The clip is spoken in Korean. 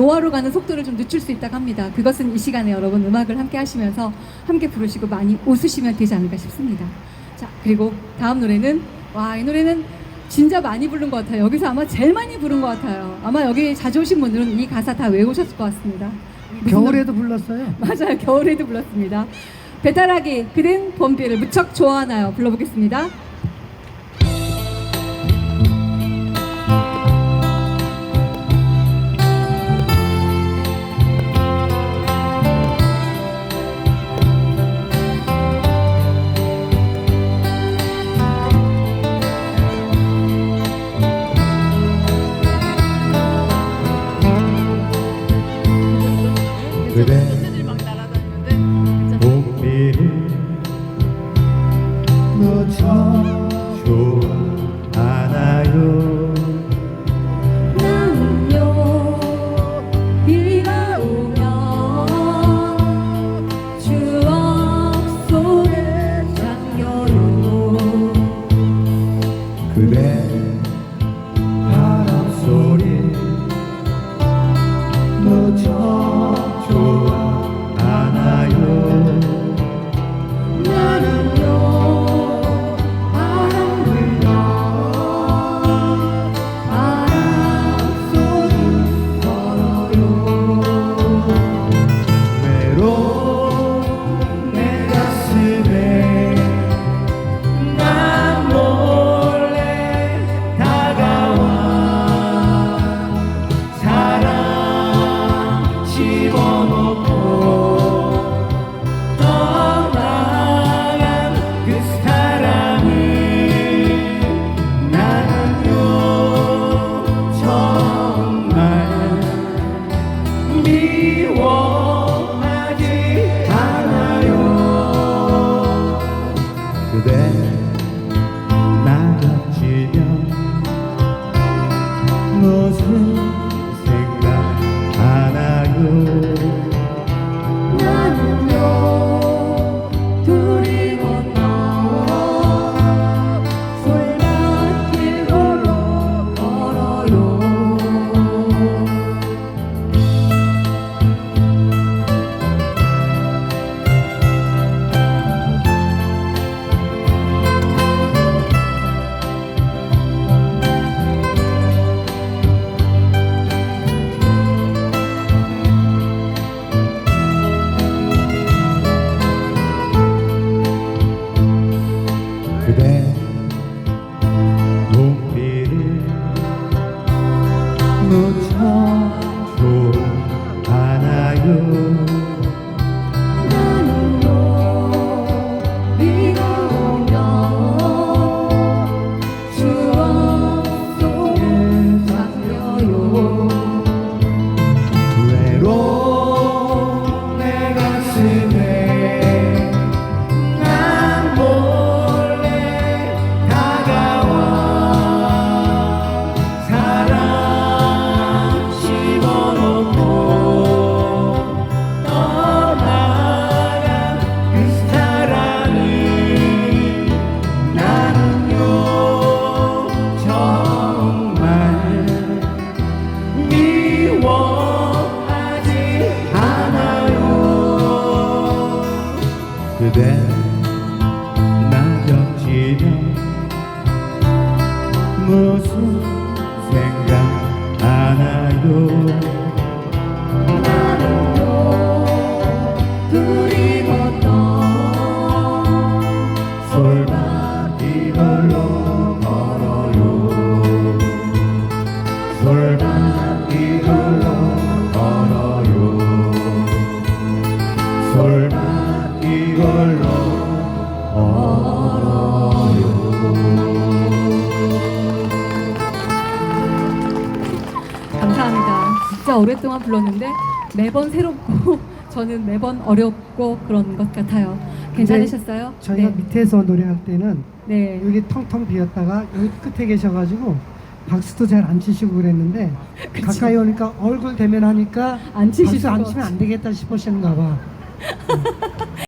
노화로 가는 속도를 좀 늦출 수 있다고 합니다. 그것은 이 시간에 여러분 음악을 함께 하시면서 함께 부르시고 많이 웃으시면 되지 않을까 싶습니다. 자, 그리고 다음 노래는 와, 이 노래는 진짜 많이 부른 것 같아요. 여기서 아마 제일 많이 부른 것 같아요. 아마 여기 자주 오신 분들은 이 가사 다 외우셨을 것 같습니다. 겨울에도 불렀어요. 맞아요. 겨울에도 불렀습니다. 배탈하기 그댄 봄비를 무척 좋아하나요? 불러보겠습니다. 그대 그대 나가지면 무슨 생각하나 좋 그대 나겹치면 무슨 생각 하나요 나는요 오랫동안 불렀는데 매번 새롭고 저는 매번 어렵고 그런 것 같아요. 괜찮으셨어요? 저희가 네. 밑에서 노래할 때는 네. 여기 텅텅 비었다가 여기 끝에 계셔가지고 박수도 잘 안 치시고 그랬는데 그쵸. 가까이 오니까 얼굴 대면 하니까 안 박수 안것 치면 안 되겠다 싶으셨나 봐.